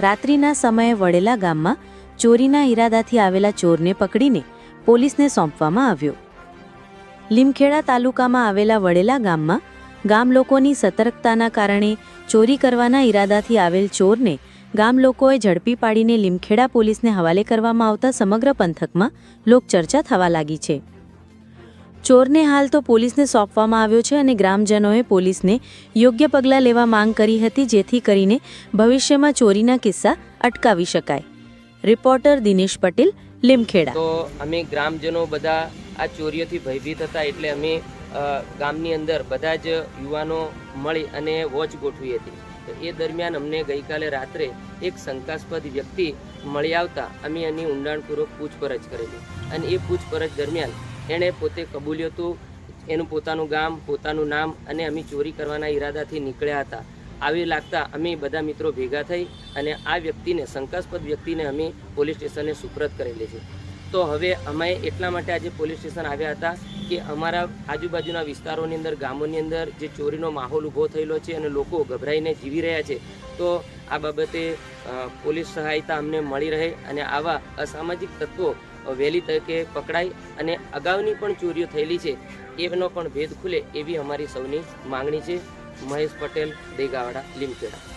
રાત્રિના સમયે વડેલા ગામમાં ચોરીના ઈરાદાથી આવેલા ચોરને પકડીને પોલીસને સોંપવામાં આવ્યો. લીમખેડા તાલુકામાં આવેલા વડેલા ગામમાં ગામ લોકોની સતર્કતાના કારણે ચોરી કરવાના ઈરાદાથી આવેલ ચોરને ગામ લોકોએ ઝડપી પાડીને લીમખેડા પોલીસને હવાલે કરવામાં આવતા સમગ્ર પંથકમાં લોકચર્ચા થવા લાગી છે. ચોરને હાલ તો પોલીસને સોંપવામાં આવ્યો છે અને ગ્રામજનોએ પોલીસને યોગ્ય પગલાં લેવા માંગ કરી હતી, જેથી કરીને ભવિષ્યમાં ચોરીના કિસ્સા અટકાવી શકાય. રિપોર્ટર દિનેશ પટેલ, લીમખેડા. તો અમે ગ્રામજનો બધા આ ચોરીઓથી ભયભીત હતા એટલે અમે ગામની અંદર બધા જ યુવાનો મળી અને વોચ ગોઠવી હતી. તો એ દરમિયાન અમને ગઈકાલે રાત્રે એક શંકાસ્પદ વ્યક્તિ મળી આવતા અમે એની ઊંડાણપૂર્વક પૂછપરછ કરેલી. અને એ પૂછપરછ દરમિયાન એણે પોતે કબૂલ્યું હતું. એનું પોતાનું ગામ, પોતાનું નામ અને અમે ચોરી કરવાના ઈરાદાથી નીકળ્યા હતા. આવી લાગતા અમે બધા મિત્રો ભેગા થઈ અને આ વ્યક્તિને, શંકાસ્પદ વ્યક્તિને અમે પોલીસ સ્ટેશને સુપ્રત કરેલી છે. તો હવે અમે એટલા માટે આજે પોલીસ સ્ટેશન આવ્યા હતા કે અમારા આજુબાજુના વિસ્તારોની અંદર, ગામોની અંદર જે ચોરીનો માહોલ ઊભો થયેલો છે અને લોકો ગભરાઈને જીવી રહ્યા છે તો આ બાબતે પોલીસ સહાયતા અમને મળી રહે અને આવા અસામાજિક તત્વો વહેલી તકે પકડાય અને અગાઉની પણ ચોરીઓ થયેલી છે. એનો પણ ભેદ ખુલે એવી અમારી સૌની માંગણી છે. મહેશ પટેલ, દેગાવાડા લીમખેડા